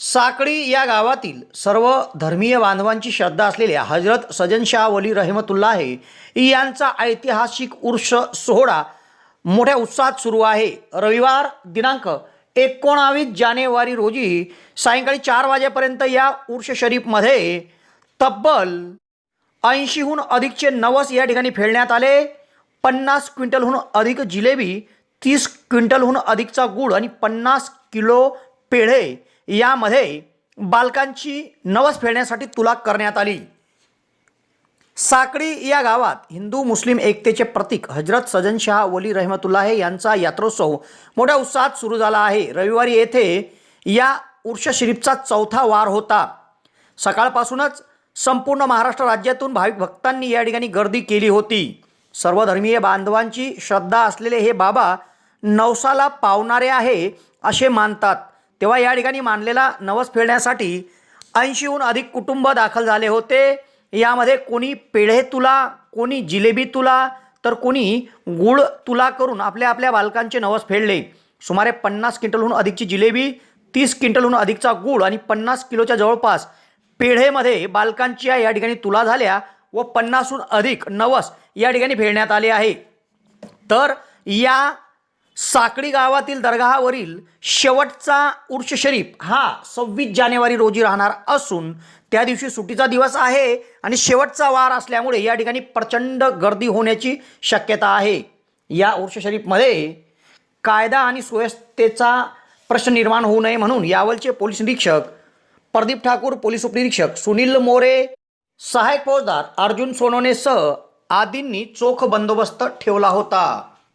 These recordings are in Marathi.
साकळी या गावातील सर्व धर्मीय बांधवांची श्रद्धा असलेल्या हजरत सजनशाह वली आहे यांचा ऐतिहासिक उर्ष सोहळा मोठ्या उत्साहात सुरू आहे. रविवार दिनांक एकोणावीस जानेवारी रोजी सायंकाळी चार वाजेपर्यंत या उर्ष शरीफमध्ये तब्बल ऐंशीहून अधिकचे नवस या ठिकाणी फेडण्यात आले. पन्नास क्विंटलहून अधिक जिलेबी तीस क्विंटलहून अधिकचा गूळ आणि पन्नास किलो पेढे यामध्ये बालकांची नवस फेडण्यासाठी तुला करण्यात आली. साकडी या गावात हिंदू मुस्लिम एकतेचे प्रतीक हजरत सजन शाह वली रहमतुल्लाह यांचा यात्रोत्सव मोठ्या उत्साहात सुरू झाला आहे. रविवारी येथे या उर्ष शरीफचा चौथा वार होता. सकाळपासूनच संपूर्ण महाराष्ट्र राज्यातून भाविक भक्तांनी या ठिकाणी गर्दी केली होती. सर्वधर्मीय बांधवांची श्रद्धा असलेले हे बाबा नवसाला पावणारे आहे असे मानतात. तेव्हा या ठिकाणी मानलेला नवस फेडण्यासाठी ऐंशीहून अधिक कुटुंब दाखल झाले होते. यामध्ये कोणी पेढे तुला कोणी जिलेबी तुला तर कोणी गुळ तुला करून आपल्या आपल्या बालकांचे नवस फेडले. सुमारे पन्नास क्विंटलहून अधिकची जिलेबी तीस क्विंटलहून अधिकचा गूळ आणि पन्नास किलोच्या जवळपास पेढेमध्ये बालकांच्या या ठिकाणी तुला झाल्या व पन्नासहून अधिक नवस या ठिकाणी फेडण्यात आले आहे. तर या साकडी गावातील दर्गावरील शेवटचा उर्ष शरीफ हा सव्वीस जानेवारी रोजी राहणार असून त्या दिवशी सुट्टीचा दिवस आहे आणि शेवटचा वार असल्यामुळे या ठिकाणी प्रचंड गर्दी होण्याची शक्यता आहे. या उर्ष शरीफमध्ये कायदा आणि सुव्यवस्थेचा प्रश्न निर्माण होऊ नये म्हणून यावलचे पोलीस निरीक्षक प्रदीप ठाकूर पोलीस उपनिरीक्षक सुनील मोरे सहायक फौजदार अर्जुन सोनवणेसह आदींनी चोख बंदोबस्त ठेवला होता.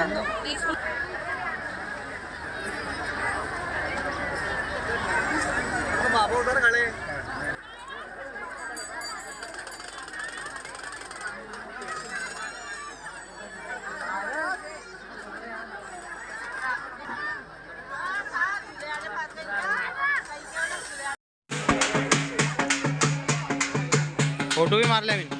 लेके चलो इसको फोटो भी मारले मी